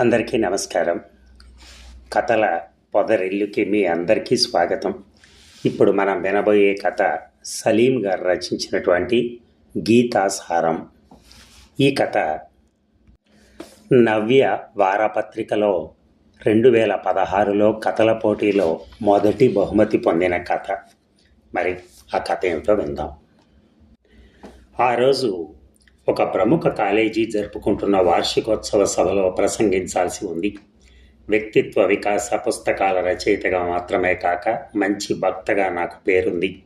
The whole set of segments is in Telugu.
అందరికీ నమస్కారం. కథల పొదరిల్లుకి మీ అందరికీ స్వాగతం. ఇప్పుడు మనం వినబోయే కథ సలీం గారు రచించినటువంటి గీతాసారం. ఈ కథ నవ్య వారపత్రికలో రెండు వేల పదహారులో కథల పోటీలో మొదటి బహుమతి పొందిన కథ. మరి ఆ కథ ఏమిటో విందాం. ఆ రోజు ఒక ప్రముఖ కాలేజీ జరుపుకుంటున్న వార్షికోత్సవ సభలో ప్రసంగించాల్సి ఉంది. వ్యక్తిత్వ వికాస పుస్తకాల రచయితగా మాత్రమే కాక మంచి భక్తగా నాకు పేరుంది.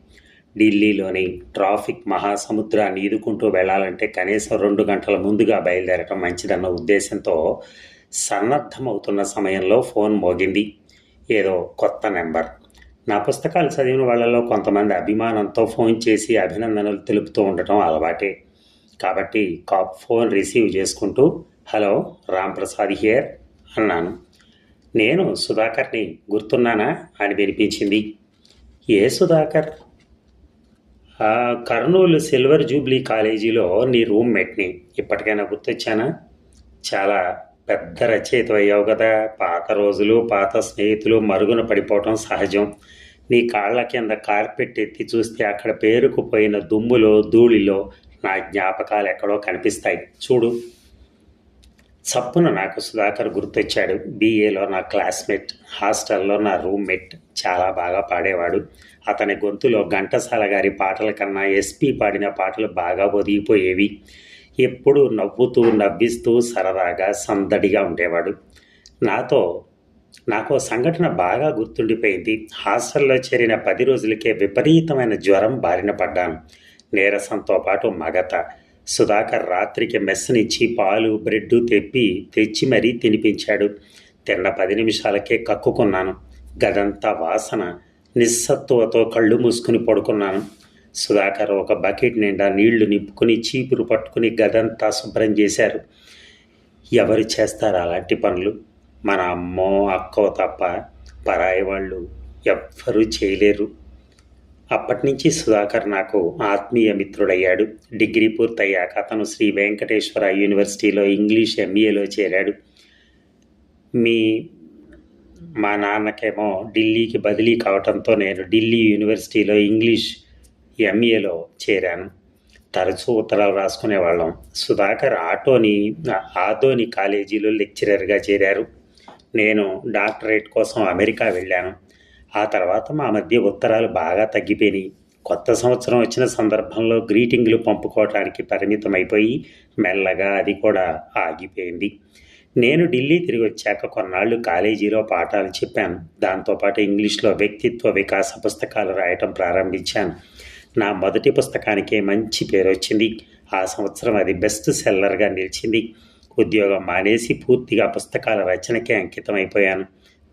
ఢిల్లీలోని ట్రాఫిక్ మహాసముద్రాన్ని ఈదుకుంటూ వెళ్ళాలంటే కనీసం రెండు గంటల ముందుగా బయలుదేరటం మంచిదన్న ఉద్దేశంతో సన్నద్ధమవుతున్న సమయంలో ఫోన్ మోగింది. ఏదో కొత్త నెంబర్. నా పుస్తకాలు చదివిన వాళ్ళలో కొంతమంది అభిమానంతో ఫోన్ చేసి అభినందనలు తెలుపుతూ ఉండటం అలవాటే. కాబట్టి కాప్ ఫోన్ రిసీవ్ చేసుకుంటూ హలో రామ్ ప్రసాద్ హియర్ అన్నాను. నేను సుధాకర్ని గుర్తున్నానా? అని వినిపించింది. ఏ సుధాకర్? కర్నూలు సిల్వర్ జూబ్లీ కాలేజీలో నీ రూమ్మేట్ని. ఇప్పటికైనా గుర్తొచ్చానా? చాలా పెద్ద రచయిత అయ్యావు కదా. పాత రోజులు పాత స్నేహితులు మరుగున పడిపోవటం సహజం. నీ కాళ్ళ కింద కార్పెట్ ఎత్తి చూస్తే అక్కడ పేరుకుపోయిన దుమ్ములో ధూళిలో నా జ్ఞాపకాలు ఎక్కడో కనిపిస్తాయి. చూడు. చప్పున నాకు సుధాకర్ గుర్తొచ్చాడు బీఏలో నా క్లాస్మేట్ హాస్టల్లో నా రూమ్మేట్ చాలా బాగా పాడేవాడు. అతని గొంతులో ఘంటసాల గారి పాటల కన్నా ఎస్పీ పాడిన పాటలు బాగా ఒదిగిపోయేవి. ఎప్పుడూ నవ్వుతూ నవ్విస్తూ సరదాగా సందడిగా ఉండేవాడు. నాతో నాకు ఓ సంఘటన బాగా గుర్తుండిపోయింది. హాస్టల్లో చేరిన పది రోజులకే విపరీతమైన జ్వరం బారిన పడ్డాను. నీరసంతో పాటు మగత. సుధాకర్ రాత్రికి మెస్నిచ్చి పాలు బ్రెడ్ తెప్పి తెచ్చి మరీ తినిపించాడు. తిన్న పది నిమిషాలకే కక్కుకున్నాను. గదంతా వాసన. నిస్సత్తువతో కళ్ళు మూసుకుని పడుకున్నాను. సుధాకర్ ఒక బకెట్ నిండా నీళ్ళు నింపుకుని చీపురు పట్టుకుని గదంతా శుభ్రం చేశారు. ఎవరు చేస్తారు అలాంటి పనులు? మన అమ్మో అక్కో తప్ప పరాయి వాళ్ళు ఎవ్వరూ చేయలేరు. అప్పటి నుంచి సుధాకర్ నాకు ఆత్మీయ మిత్రుడయ్యాడు. డిగ్రీ పూర్తయ్యాక అతను శ్రీ వెంకటేశ్వర యూనివర్సిటీలో ఇంగ్లీష్ ఎంఈఏలో చేరాడు. మీ మా నాన్నకేమో ఢిల్లీకి బదిలీ కావటంతో నేను ఢిల్లీ యూనివర్సిటీలో ఇంగ్లీష్ ఎంఏలో చేరాను. తరచూ ఉత్తరాలు రాసుకునేవాళ్ళం. సుధాకర్ ఆటోని ఆదోని కాలేజీలో లెక్చరర్గా చేరారు. నేను డాక్టరేట్ కోసం అమెరికా వెళ్ళాను. ఆ తర్వాత మా మధ్య ఉత్తరాలు బాగా తగ్గిపోయినాయి. కొత్త సంవత్సరం వచ్చిన సందర్భంలో గ్రీటింగ్లు పంపుకోవటానికి పరిమితమైపోయి మెల్లగా అది కూడా ఆగిపోయింది. నేను ఢిల్లీ తిరిగి వచ్చాక కొన్నాళ్ళు కాలేజీలో పాఠాలు చెప్పాను. దాంతోపాటు ఇంగ్లీష్లో వ్యక్తిత్వ వికాస పుస్తకాలు రాయటం ప్రారంభించాను. నా మొదటి పుస్తకానికే మంచి పేరు వచ్చింది. ఆ సంవత్సరం అది బెస్ట్ సెల్లర్గా నిలిచింది. ఉద్యోగం మానేసి పూర్తిగా పుస్తకాల రచనకే అంకితమైపోయాను.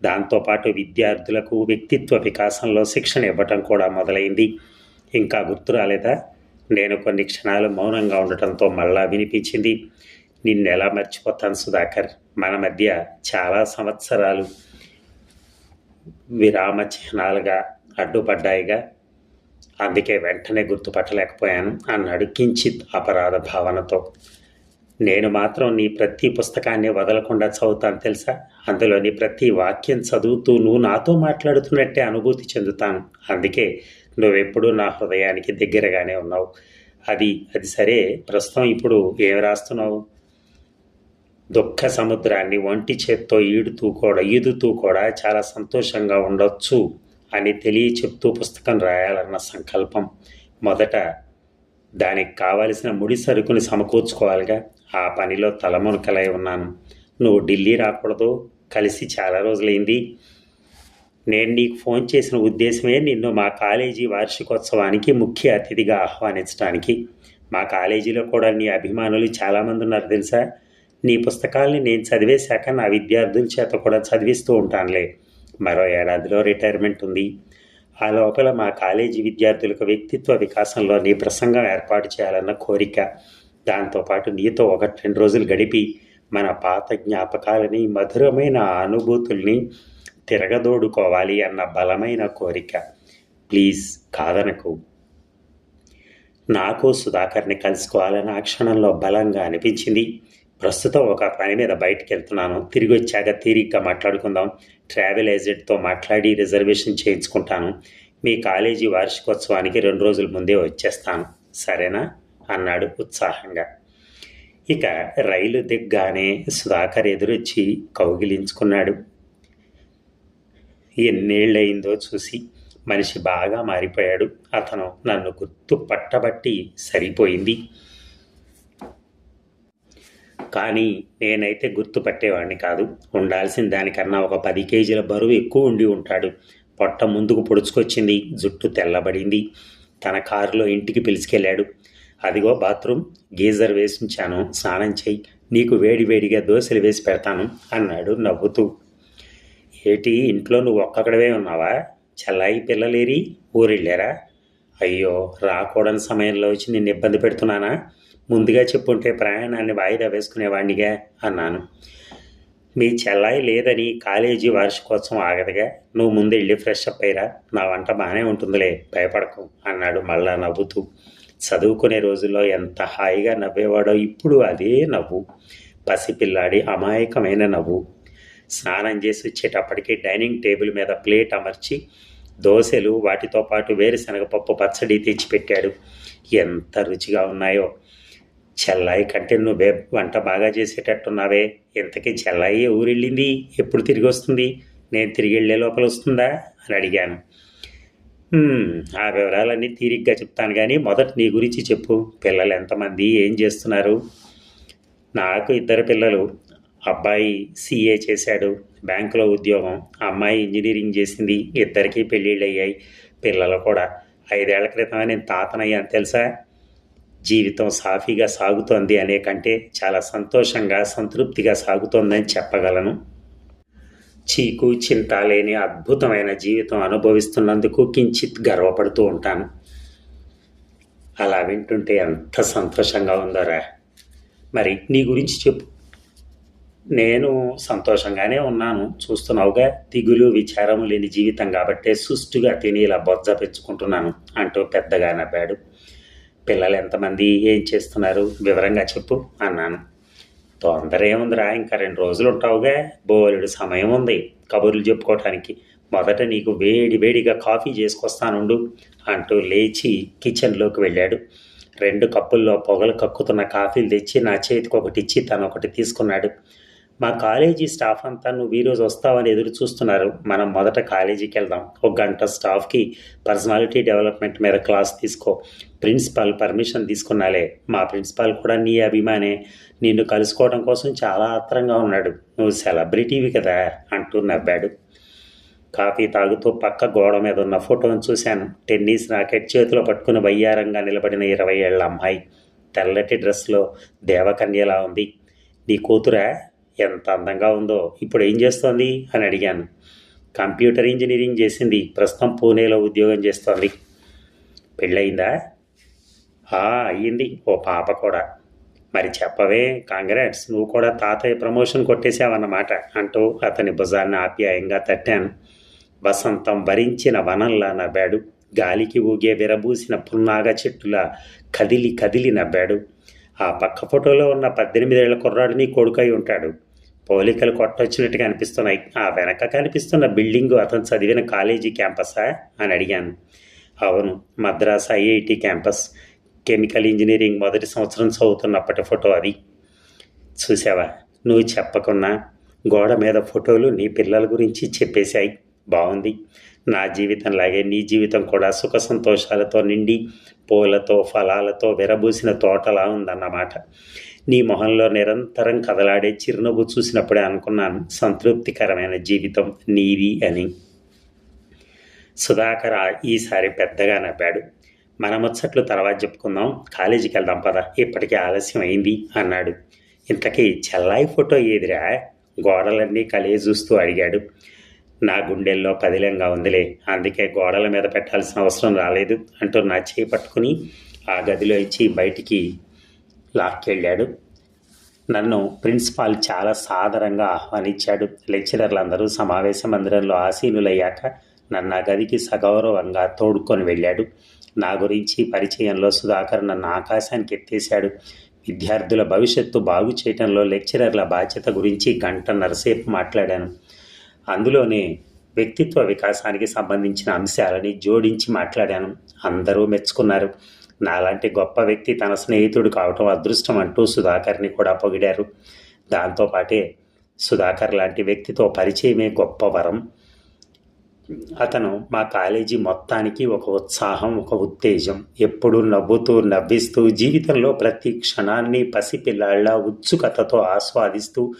దాంతోపాటు విద్యార్థులకు వ్యక్తిత్వ వికాసంలో శిక్షణ ఇవ్వటం కూడా మొదలైంది. ఇంకా గుర్తు రాలేదా? నేను కొన్ని క్షణాలు మౌనంగా ఉండటంతో మళ్ళా వినిపించింది. నిన్న ఎలా మర్చిపోతాను సుధాకర్? మన మధ్య చాలా సంవత్సరాలు విరామ చిహ్నాలుగా అడ్డుపడ్డాయిగా. అందుకే వెంటనే గుర్తుపట్టలేకపోయాను అన్నాడు కించిత్ అపరాధ భావనతో. నేను మాత్రం నీ ప్రతి పుస్తకాన్ని వదలకుండా చదువుతాను తెలుసా? అందులోని ప్రతి వాక్యం చదువుతూ నువ్వు నాతో మాట్లాడుతున్నట్టే అనుభూతి చెందుతాను. అందుకే నువ్వెప్పుడూ నా హృదయానికి దగ్గరగానే ఉన్నావు. అది అది సరే. ప్రస్తుతం ఇప్పుడు ఏం రాస్తున్నావు? దుఃఖ సముద్రాన్ని ఒంటి చేత్తో ఈడుతూ కూడా ఈదుతూ కూడా చాలా సంతోషంగా ఉండొచ్చు అని తెలియ చెప్తూ పుస్తకం రాయాలన్న సంకల్పం. మొదట దానికి కావలసిన ముడి సరుకుని సమకూర్చుకోవాలిగా. ఆ పనిలో తలమునకలై ఉన్నాను. నువ్వు ఢిల్లీ రాకూడదు. కలిసి చాలా రోజులైంది. నేను నీకు ఫోన్ చేసిన ఉద్దేశమే నిన్ను మా కాలేజీ వార్షికోత్సవానికి ముఖ్య అతిథిగా ఆహ్వానించడానికి. మా కాలేజీలో కూడా నీ అభిమానులు చాలామంది ఉన్నారు తెలుసా? నీ పుస్తకాల్ని నేను చదివేశాక నా విద్యార్థుల చేత కూడా చదివిస్తూ ఉంటానులే. మరో ఏడాదిలో రిటైర్మెంట్ ఉంది. ఆ లోపల మా కాలేజీ విద్యార్థులకు వ్యక్తిత్వ వికాసంలో నీ ప్రసంగం ఏర్పాటు చేయాలన్న కోరిక. దాంతోపాటు నీతో ఒకటి రెండు రోజులు గడిపి మన పాత జ్ఞాపకాలని మధురమైన అనుభూతుల్ని తిరగదోడుకోవాలి అన్న బలమైన కోరిక. ప్లీజ్ కాదనకు. నాకు సుధాకర్ని కలుసుకోవాలని ఆ క్షణంలో బలంగా అనిపించింది. ప్రస్తుతం ఒక పని మీద బయటికి వెళ్తున్నాను తిరిగి వచ్చాక తీరిగ్గా మాట్లాడుకుందాం. ట్రావెల్ ఏజెంట్తో మాట్లాడి రిజర్వేషన్ చేయించుకుంటాను. మీ కాలేజీ వార్షికోత్సవానికి రెండు రోజుల ముందే వచ్చేస్తాను. సరేనా? అన్నాడు ఉత్సాహంగా. ఇక రైలు దిగ్గానే సుధాకర్ ఎదురొచ్చి కౌగిలించుకున్నాడు. ఎన్నేళ్ళయిందో చూసి మనిషి బాగా మారిపోయాడు. అతను నన్ను గుర్తు పట్టబట్టి సరిపోయింది. కానీ నేనైతే గుర్తుపట్టేవాడిని కాదు. ఉండాల్సిన దానికన్నా ఒక పది కేజీల బరువు ఎక్కువ ఉండి ఉంటాడు. పొట్ట ముందుకు పొడుచుకొచ్చింది. జుట్టు తెల్లబడింది. తన కారులో ఇంటికి పిలిచికెళ్ళాడు. అదిగో బాత్రూమ్ గీజర్ వేసి ఉంచాను స్నానం చేయి నీకు వేడి వేడిగా దోశలు వేసి పెడతాను అన్నాడు నవ్వుతూ. ఏటి ఇంట్లో నువ్వు ఒక్కడవే ఉన్నావా? చెల్లాయి పిల్లలేరి ఊరెళ్ళారా? అయ్యో రాకూడని సమయంలో వచ్చి నిన్ను ఇబ్బంది పెడుతున్నానా? ముందుగా చెప్పుంటే ప్రయాణాన్ని వాయిదా వేసుకునేవాడినిగా అన్నాను. మీ చెల్లాయి లేదని కాలేజీ వార్షికోత్సవం ఆగదుగా. నువ్వు ముందు వెళ్ళి ఫ్రెష్ అప్ అయ్యిరా. నా వంట బాగానే ఉంటుందిలే భయపడకు అన్నాడు మళ్ళా నవ్వుతూ. చదువుకునే రోజుల్లో ఎంత హాయిగా నవ్వేవాడో ఇప్పుడు అదే నవ్వు. పసిపిల్లాడి అమాయకమైన నవ్వు. స్నానం చేసి వచ్చేటప్పటికి డైనింగ్ టేబుల్ మీద ప్లేట్ అమర్చి దోశలు వాటితో పాటు వేరుశనగపప్పు పచ్చడి తెచ్చిపెట్టాడు. ఎంత రుచిగా ఉన్నాయో. చెల్లాయి కంటే నువ్వే వంట బాగా చేసేటట్టున్నావే. ఇంతకీ చెల్లాయి ఊరెళ్ళింది? ఎప్పుడు తిరిగి వస్తుంది? నేను తిరిగి వెళ్ళే లోపల వస్తుందా? అని అడిగాను. "హ్మ్, ఆ వివరాలన్నీ తీరిగ్గా చెప్తాను కానీ మొదట నీ గురించి చెప్పు. పిల్లలు ఎంతమంది? ఏం చేస్తున్నారు? నాకు ఇద్దరు పిల్లలు. అబ్బాయి సీఏ చేశాడు. బ్యాంకులో ఉద్యోగం. అమ్మాయి ఇంజనీరింగ్ చేసింది. ఇద్దరికీ పెళ్ళిళ్ళు అయ్యాయి పిల్లలు కూడా. ఐదేళ్ళ క్రితమే నేను తాతనయ్యాను తెలుసా? జీవితం సాఫీగా సాగుతోంది అనే కంటే చాలా సంతోషంగా సంతృప్తిగా సాగుతోందని చెప్పగలను. చీకు చింత లేని అద్భుతమైన జీవితం అనుభవిస్తున్నందుకు కించిత్ గర్వపడుతూ ఉంటాను. అలా వింటుంటే ఎంత సంతోషంగా ఉందోరా. మరి నీ గురించి చెప్పు. నేను సంతోషంగానే ఉన్నాను. చూస్తున్నావుగా దిగులు విచారం లేని జీవితం కాబట్టే సుష్టుగా తిని ఇలా బొజ్జ పెంచుకుంటున్నాను అంటూ పెద్దగా నవ్వాడు. పిల్లలు ఎంతమంది? ఏం చేస్తున్నారు? వివరంగా చెప్పు అన్నాను. తొందర ఏముందిరా ఇంకా రెండు రోజులు ఉంటావుగా బోలెడు సమయం ఉంది కబుర్లు చెప్పుకోవటానికి మొదట నీకు వేడి వేడిగా కాఫీ చేసుకొస్తానుండు అంటూ లేచి కిచెన్లోకి వెళ్ళాడు. రెండు కప్పుల్లో పొగలు కక్కుతున్న కాఫీలు తెచ్చి నా చేతికి ఒకటి ఇచ్చి తను ఒకటి తీసుకున్నాడు. మా కాలేజీ స్టాఫ్ అంతా నువ్వు ఈరోజు వస్తావని ఎదురు చూస్తున్నారు. మనం మొదట కాలేజీకి వెళ్దాం. ఒక గంట స్టాఫ్కి పర్సనాలిటీ డెవలప్మెంట్ మీద క్లాస్ తీసుకో. ప్రిన్సిపాల్ పర్మిషన్ తీసుకున్నాలే. మా ప్రిన్సిపాల్ కూడా నీ అభిమానే. నిన్ను కలుసుకోవడం కోసం చాలా ఆత్రంగా ఉన్నాడు. నువ్వు సెలబ్రిటీవి కదా అంటూ నవ్వాడు. కాఫీ తాగుతూ పక్క గోడ మీద ఉన్న ఫోటోను చూశాను. టెన్నిస్ రాకెట్ చేతిలో పట్టుకుని వయ్యారంగా నిలబడిన ఇరవై ఏళ్ళ అమ్మాయి. తెల్లటి డ్రెస్లో దేవకన్యలా ఉంది. నీ కూతురా? ఎంత అందంగా ఉందో ఇప్పుడు ఏం చేస్తోంది అని అడిగాను. కంప్యూటర్ ఇంజనీరింగ్ చేసింది. ప్రస్తుతం పూణేలో ఉద్యోగం చేస్తోంది. పెళ్ళయిందా? "ఆ, అయ్యింది. ఓ పాప కూడా. మరి చెప్పవే కాంగ్రాట్స్ నువ్వు కూడా తాతయ్య ప్రమోషన్ కొట్టేశావన్నమాట అంటూ అతని భుజాన్ని ఆప్యాయంగా తట్టాను. వసంతం భరించిన వనంలా నవ్వాడు. గాలికి ఊగే విరబూసిన పున్నాగ చెట్టులా కదిలి కదిలి నవ్వాడు. ఆ పక్క ఫోటోలో ఉన్న పద్దెనిమిదేళ్ళ కుర్రాడు నీ కొడుకై ఉంటాడు. పోలికలు కొట్టొచ్చినట్టుగా అనిపిస్తున్నాయి. ఆ వెనక కనిపిస్తున్న బిల్డింగు అతను చదివిన కాలేజీ క్యాంపసా అని అడిగాను. అవును Madras IIT campus. Chemical engineering మొదటి సంవత్సరం చదువుతున్నప్పటి ఫోటో అది. చూసావా నువ్వు చెప్పకున్నా గోడ మీద ఫోటోలు నీ పిల్లల గురించి చెప్పేశాయి. బాగుంది నా జీవితంలాగే నీ జీవితం కూడా సుఖ సంతోషాలతో నిండి పూలతో ఫలాలతో విరబూసిన తోటలా ఉందన్నమాట. నీ మొహంలో నిరంతరం కదలాడే చిరునవ్వు చూసినప్పుడే అనుకున్నాను సంతృప్తికరమైన జీవితం నీది అని. సుధాకర్ ఈసారి పెద్దగా నవ్వాడు. మన ముచ్చట్లు తర్వాత చెప్పుకుందాం కాలేజీకి వెళ్దాం పద ఇప్పటికే ఆలస్యం అయింది అన్నాడు. ఇంతకీ చెల్లాయి ఫోటో ఏదిరా? గోడలన్నీ కలిగి చూస్తూ అడిగాడు. నా గుండెల్లో పదిలంగా ఉందిలే అందుకే గోడల మీద పెట్టాల్సిన అవసరం రాలేదు అంటూ నా చేయి పట్టుకుని ఆ గదిలో ఇచ్చి బయటికి లాక్కెళ్ళాడు నన్ను ప్రిన్సిపాల్ చాలా సాదరంగా ఆహ్వానించాడు. లెక్చరర్లు అందరూ సమావేశ మందిరంలో ఆసీనులయ్యాక నన్ను గదికి సగౌరవంగా తోడుకొని వెళ్ళాడు. నా గురించి పరిచయంలో సుధాకర్ నన్ను ఆకాశానికి ఎత్తేశాడు. విద్యార్థుల భవిష్యత్తు బాగు చేయటంలో లెక్చరర్ల బాధ్యత గురించి గంటన్నరసేపు మాట్లాడాను. అందులోనే వ్యక్తిత్వ వికాసానికి సంబంధించిన అంశాలని జోడించి మాట్లాడాను. అందరూ మెచ్చుకున్నారు. నాలాంటి గొప్ప వ్యక్తి తన స్నేహితుడు కావటం అదృష్టం అంటూ సుధాకర్ని కూడా పొగిడారు. దాంతోపాటే సుధాకర్ లాంటి వ్యక్తితో పరిచయమే గొప్ప వరం. అతను మా కాలేజీ మొత్తానికి ఒక ఉత్సాహం ఒక ఉత్తేజం. ఎప్పుడూ నవ్వుతూ నవ్విస్తూ జీవితంలో ప్రతి క్షణాన్ని పసిపిల్లాళ్ళ ఉత్సుకతతో ఆస్వాదిస్తూ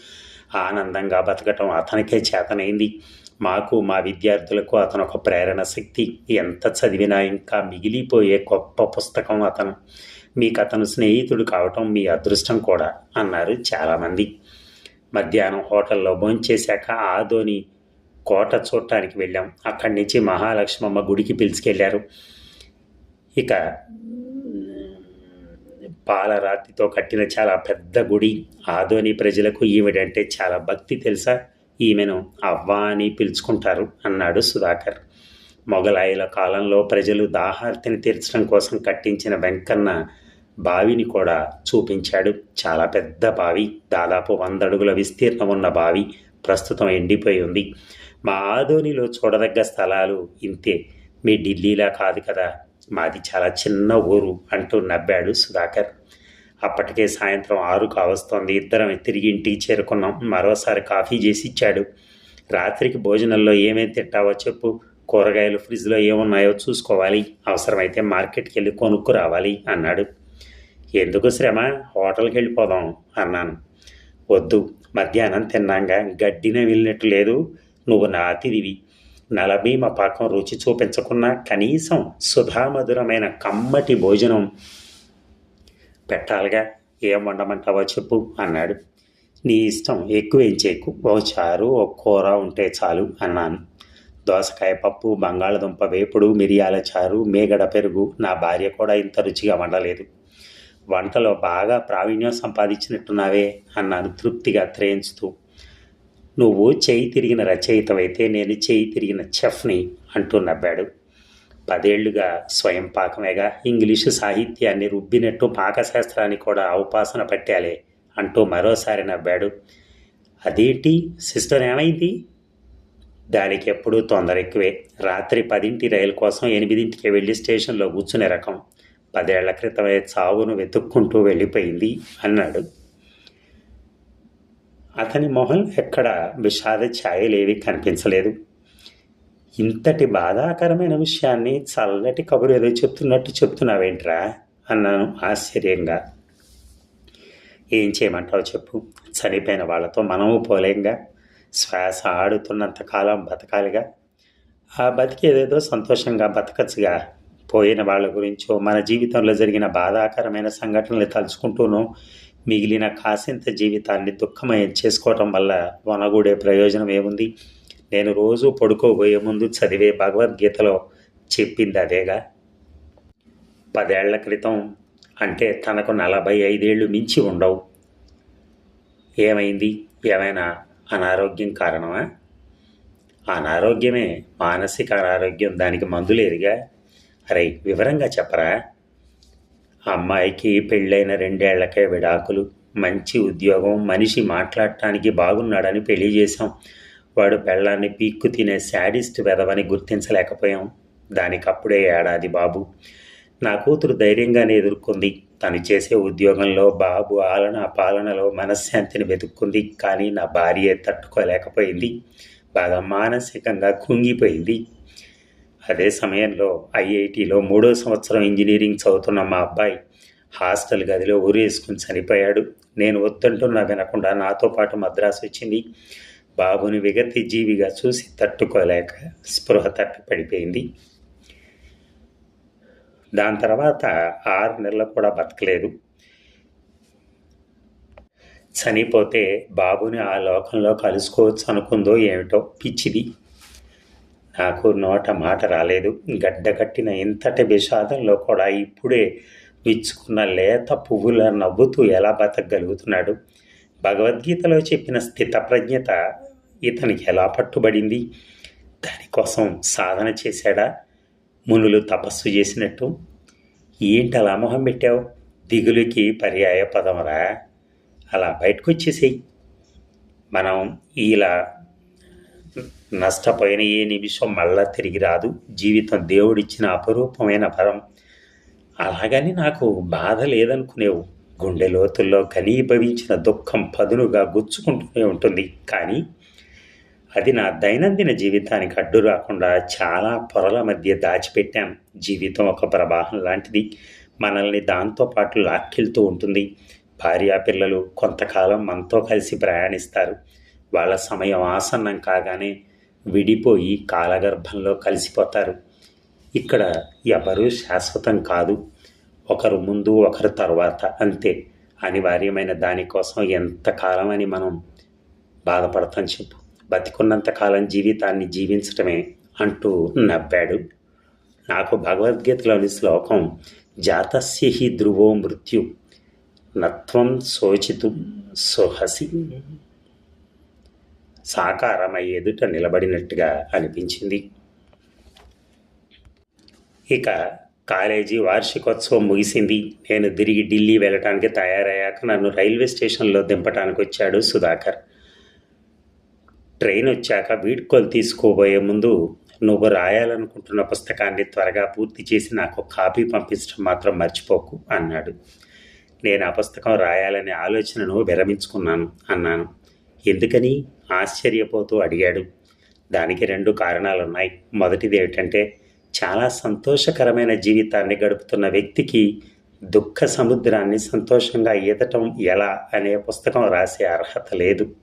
ఆనందంగా బతకటం అతనికే చేతనైంది. మాకు మా విద్యార్థులకు అతను ఒక ప్రేరణ శక్తి. ఎంత చదివినా ఇంకా మిగిలిపోయే గొప్ప పుస్తకం అతను. మీకు అతను స్నేహితుడు కావటం మీ అదృష్టం కూడా అన్నారు చాలామంది. మధ్యాహ్నం హోటల్లో భోంచేశాక ఆదోని కోట చూడటానికి వెళ్ళాం. అక్కడి నుంచి మహాలక్ష్మమ్మ గుడికి పిలుచుకెళ్ళారు ఇక పాలరాతితో కట్టిన చాలా పెద్ద గుడి. ఆదోని ప్రజలకు ఈవిడంటే చాలా భక్తి తెలుసా? ఈమెను అవ్వ అని పిలుచుకుంటారు అన్నాడు సుధాకర్. మొఘలాయుల కాలంలో ప్రజలు దాహార్తిని తీర్చడం కోసం కట్టించిన వెంకన్న బావిని కూడా చూపించాడు. చాలా పెద్ద బావి దాదాపు వంద అడుగుల విస్తీర్ణం ఉన్న బావి ప్రస్తుతం ఎండిపోయి ఉంది. మా ఆదోనిలో చూడదగ్గ స్థలాలు ఇంతే. మీ ఢిల్లీలా కాదు కదా మాది చాలా చిన్న ఊరు అంటూ నవ్వాడు సుధాకర్. అప్పటికే సాయంత్రం ఆరు కావస్తోంది. ఇద్దరం తిరిగి ఇంటికి చేరుకున్నాం. మరోసారి కాఫీ చేసి ఇచ్చాడు. రాత్రికి భోజనంలో ఏమేమి తింటావో చెప్పు. కూరగాయలు ఫ్రిడ్జ్లో ఏమున్నాయో చూసుకోవాలి. అవసరమైతే మార్కెట్కి వెళ్ళి కొనుక్కు రావాలి అన్నాడు. ఎందుకు శ్రమ? హోటల్కి వెళ్ళిపోదాం అన్నాను. వద్దు మధ్యాహ్నం తిన్నాగా. గడ్డిన వెళ్ళినట్టు లేదు. నువ్వు నా అతిథివి. నలభీమ పాకం రుచి చూపించకున్నా కనీసం సుధామధురమైన కమ్మటి భోజనం పెట్టాలిగా. ఏం వండమంటావో చెప్పు అన్నాడు. నీ ఇష్టం ఎక్కువ ఏం చేయకు. ఓ చారు ఓ కూర ఉంటే చాలు అన్నాను. దోసకాయ పప్పు బంగాళదుంప వేపుడు మిరియాల చారు మేగడ పెరుగు. నా భార్య కూడా ఇంత రుచిగా వండలేదు. వంటలో బాగా ప్రావీణ్యం సంపాదించినట్టున్నావే అన్నాను తృప్తిగా త్రేయించుతూ నువ్వు చేయి తిరిగిన రచయితవైతే నేను చేయి తిరిగిన చెఫ్ని అంటూ నవ్వాడు. పదేళ్ళుగా స్వయం పాకమేగా. ఇంగ్లీషు సాహిత్యాన్ని రుబ్బినట్టు పాకశాస్త్రాన్ని కూడా అవపాసన పట్టాలే అంటూ మరోసారి నవ్వాడు. అదేంటి? సిస్టర్ ఏమైంది? దానికి ఎప్పుడూ తొందర ఎక్కువే. రాత్రి పదింటి రైలు కోసం ఎనిమిదింటికి వెళ్ళి స్టేషన్లో కూర్చునే రకం. పదేళ్ళ క్రితమే చావును వెతుక్కుంటూ వెళ్ళిపోయింది అన్నాడు. అతని మొహం ఎక్కడ విషాద ఛాయలేవి కనిపించలేదు. ఇంతటి బాధాకరమైన విషయాన్ని చల్లటి కబురు ఏదో చెప్తున్నట్టు చెప్తున్నావేంట్రా? అన్నాను ఆశ్చర్యంగా. ఏం చేయమంటావు చెప్పు? చనిపోయిన వాళ్ళతో మనము పోలేంగా? శ్వాస ఆడుతున్నంత కాలం బతకాలిగా? ఆ బతికేదేదో సంతోషంగా బతకచ్చుగా? పోయిన వాళ్ళ గురించో మన జీవితంలో జరిగిన బాధాకరమైన సంఘటనలు తలుచుకుంటూనో మిగిలిన కాసింత జీవితాన్ని దుఃఖమయం చేసుకోవటం వల్ల వనగూడే ప్రయోజనం ఏముంది? నేను రోజు పడుకోబోయే ముందు చదివే భగవద్గీతలో చెప్పింది అదేగా. పదేళ్ళ క్రితం అంటే తనకు నలభై ఐదేళ్ళు మించి ఉండవు. ఏమైంది? ఏమైనా అనారోగ్యం కారణమా? అనారోగ్యమే మానసిక అనారోగ్యం దానికి మందులేరుగా అరే వివరంగా చెప్పరా? అమ్మాయికి పెళ్ళైన రెండేళ్ళకే విడాకులు మంచి ఉద్యోగం మనిషి మాట్లాడటానికి బాగున్నాడని పెళ్ళి చేశాం. వాడు పెళ్ళాన్ని పీక్కు తినే శాడిస్ట్ వెదవని గుర్తించలేకపోయాం. దానికప్పుడే ఏడాది బాబు. నా కూతురు ధైర్యంగానే ఎదుర్కొంది. తను చేసే ఉద్యోగంలో బాబు ఆలన పాలనలో మనశ్శాంతిని వెతుక్కుంది. కానీ నా భార్య తట్టుకోలేకపోయింది. బాగా మానసికంగా కుంగిపోయింది. అదే సమయంలో ఐఐటిలో మూడో సంవత్సరం ఇంజనీరింగ్ చదువుతున్న మా అబ్బాయి హాస్టల్ గదిలో ఊరేసుకుని చనిపోయాడు. నేను వద్దంటున్నా వినకుండా నాతో పాటు మద్రాసు వచ్చింది. బాబుని విగతి జీవిగా చూసి తట్టుకోలేక స్పృహ తప్పి పడిపోయింది. దాని తర్వాత ఆరు నెలలు కూడా బతకలేదు. చనిపోతే బాబుని ఆ లోకంలో కలుసుకోవచ్చు అనుకుందో ఏమిటో పిచ్చిది. నాకు నోట మాట రాలేదు. గడ్డ కట్టిన ఇంతటి విషాదంలో కూడా ఇప్పుడే విచ్చుకున్న లేత పువ్వుల నవ్వుతూ ఎలా బతకగలుగుతున్నాడు? భగవద్గీతలో చెప్పిన స్థితప్రజ్ఞత ఇతనికి ఎలా పట్టుబడింది? దానికోసం సాధన చేశాడా? మునులు తపస్సు చేసినట్టు. ఏంటి అలా మొహం పెట్టావు? దిగులుకి పర్యాయ పదమురా? అలా బయటకు వచ్చేసేయి మనం ఇలా నష్టపోయిన ఏ నిమిషం మళ్ళా తిరిగి రాదు. జీవితం దేవుడిచ్చిన అపరూపమైన వరం. అలాగని నాకు బాధ లేదనుకునేవు. గుండె లోతుల్లో ఘనీభవించిన దుఃఖం పదునుగా గుచ్చుకుంటూనే ఉంటుంది. కానీ అది నా దైనందిన జీవితానికి అడ్డు రాకుండా చాలా పొరల మధ్య దాచిపెట్టాం. జీవితం ఒక ప్రవాహం లాంటిది. మనల్ని దాంతో పాటు లాక్కెళ్తూ ఉంటుంది. భార్యా పిల్లలు కొంతకాలం మనతో కలిసి ప్రయాణిస్తారు. వాళ్ళ సమయం ఆసన్నం కాగానే విడిపోయి కాలగర్భంలో కలిసిపోతారు. ఇక్కడ ఎవరూ శాశ్వతం కాదు. ఒకరు ముందు ఒకరు తర్వాత అంతే. అనివార్యమైన దానికోసం ఎంతకాలం అని మనం బాధపడతాం చెప్పు. బతికున్నంత కాలం జీవితాన్ని జీవించటమే అంటూ నవ్వాడు. నాకు భగవద్గీతలోని శ్లోకం జాతస్య హి ధ్రువో మృత్యు నత్వం శోచితు సుహసి సాకారమై ఎదుట నిలబడినట్టుగా అనిపించింది. ఇక కాలేజీ వార్షికోత్సవం ముగిసింది. నేను తిరిగి ఢిల్లీ వెళ్ళటానికి తయారయ్యాక నన్ను రైల్వే స్టేషన్లో దింపటానికి వచ్చాడు సుధాకర్. ట్రైన్ వచ్చాక వీడ్కోలు తీసుకోబోయే ముందు నువ్వు రాయాలనుకుంటున్న పుస్తకాన్ని త్వరగా పూర్తి చేసి నాకు కాపీ పంపించడం మాత్రం మర్చిపోకు అన్నాడు. నేను ఆ పుస్తకం రాయాలనే ఆలోచనను విరమించుకున్నాను అన్నాను. ఎందుకని? ఆశ్చర్యపోతూ అడిగాడు. దానికి రెండు కారణాలున్నాయి. మొదటిది ఏమిటంటే చాలా సంతోషకరమైన జీవితాన్ని గడుపుతున్న వ్యక్తికి దుఃఖ సముద్రాన్ని సంతోషంగా ఈదటం ఎలా అనే పుస్తకం రాసే అర్హత లేదు.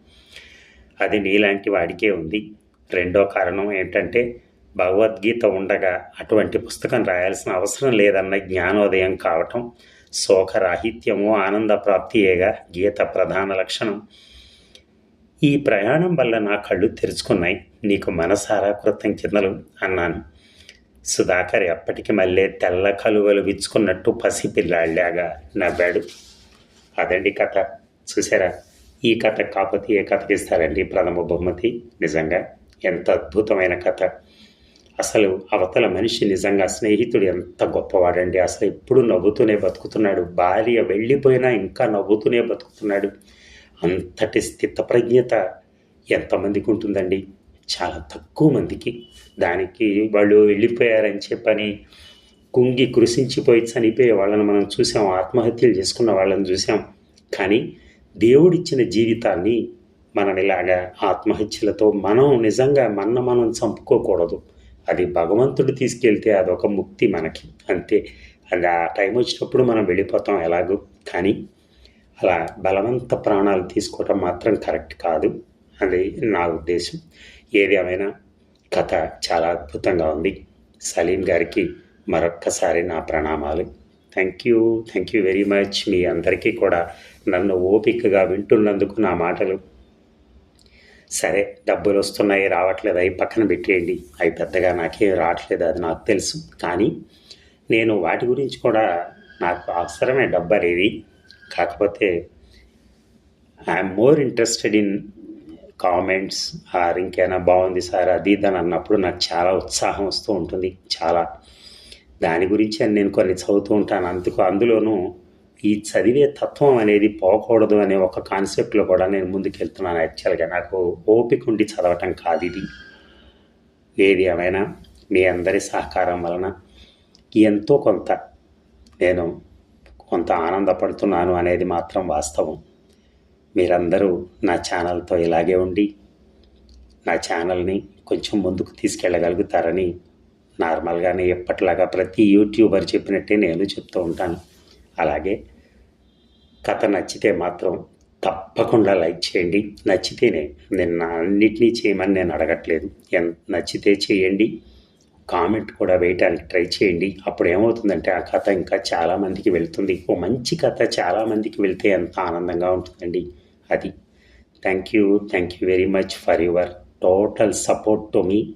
అది నీలాంటి వాడికే ఉంది. రెండో కారణం ఏంటంటే భగవద్గీత ఉండగా అటువంటి పుస్తకం రాయాల్సిన అవసరం లేదన్న జ్ఞానోదయం కావటం శోకరాహిత్యము ఆనంద ప్రాప్తియేగా గీత ప్రధాన లక్షణం. ఈ ప్రయాణం వల్ల నా కళ్ళు తెరుచుకున్నాయి. నీకు మనసారా కృతజ్ఞతలు అన్నాను. సుధాకర్ ఎప్పటికి మళ్ళీ తెల్ల కలువలు విచ్చుకున్నట్టు పసిపిల్లాళ్ళాగా నవ్వాడు. అదండి కథ. చూసారా ఈ కథ కాకపోతే ఏ కథకి ఇస్తారండి ప్రథమ బహుమతి నిజంగా? ఎంత అద్భుతమైన కథ. అసలు అవతల మనిషి నిజంగా స్నేహితుడు ఎంత గొప్పవాడండి. అసలు ఎప్పుడు నవ్వుతూనే బతుకుతున్నాడు. భార్య వెళ్ళిపోయినా ఇంకా నవ్వుతూనే బతుకుతున్నాడు. అంతటి స్థితప్రజ్ఞత ఎంతమందికి ఉంటుందండి? చాలా తక్కువ మందికి. దానికి వాళ్ళు వెళ్ళిపోయారని చెప్పని కుంగి కృషించిపోయి చనిపోయే వాళ్ళని మనం చూసాం. ఆత్మహత్యలు చేసుకున్న వాళ్ళని చూసాం. కానీ దేవుడిచ్చిన జీవితాన్ని మననిలాగా ఆత్మహత్యలతో మనం నిజంగా మన మనం చంపుకోకూడదు. అది భగవంతుడు తీసుకెళ్తే అదొక ముక్తి మనకి. అంతే. అది ఆ టైం వచ్చినప్పుడు మనం వెళ్ళిపోతాం ఎలాగో. కానీ అలా బలవంత ప్రాణాలు తీసుకోవటం మాత్రం కరెక్ట్ కాదు. అది నా ఉద్దేశం. ఏది ఏమైనా కథ చాలా అద్భుతంగా ఉంది. సలీం గారికి మరొక్కసారి నా ప్రణామాలు. Thank you. Thank you very much మీ అందరికీ కూడా. నన్ను ఓపికగా వింటున్నందుకు నా మాటలు. సరే డబ్బులు వస్తున్నాయి రావట్లేదు అవి పక్కన పెట్టేయండి. అవి పెద్దగా నాకేం రావట్లేదు అది నాకు తెలుసు. కానీ నేను వాటి గురించి కూడా నాకు అవసరమే డబ్బు అనేది కాకపోతే I'm more interested in comments or ఇంకేనా బాగుంది సార్ అది ఇది అని అన్నప్పుడు నాకు చాలా ఉత్సాహం వస్తూ ఉంటుంది. చాలా. దాని గురించి నేను కొన్ని చదువుతూ ఉంటాను. అందుకు అందులోనూ ఈ చదివే తత్వం అనేది పోకూడదు అనే ఒక కాన్సెప్ట్లో కూడా నేను ముందుకెళ్తున్నాను యాక్చువల్గా నాకు ఓపిక ఉండి చదవటం కాదు ఇది. ఏది ఏమైనా మీ అందరి సహకారం వలన ఎంతో కొంత నేను కొంత ఆనందపడుతున్నాను అనేది మాత్రం వాస్తవం. మీరందరూ నా ఛానల్తో ఇలాగే ఉండి నా ఛానల్ని కొంచెం ముందుకు తీసుకెళ్ళగలుగుతారని నార్మల్గానే ఎప్పటిలాగా ప్రతి యూట్యూబర్ చెప్పినట్టే నేను చెప్తూ ఉంటాను. అలాగే కథ నచ్చితే మాత్రం తప్పకుండా లైక్ చేయండి. నచ్చితేనే నేను అన్నిటినీ చేయమని నేను అడగట్లేదు. నచ్చితే చేయండి. కామెంట్ కూడా వేయటానికి ట్రై చేయండి. అప్పుడు ఏమవుతుందంటే ఆ కథ ఇంకా చాలామందికి వెళ్తుంది. ఓ మంచి కథ చాలామందికి వెళ్తే ఎంత ఆనందంగా ఉంటుందండి. అది. Thank you. Thank you very much for your total support to me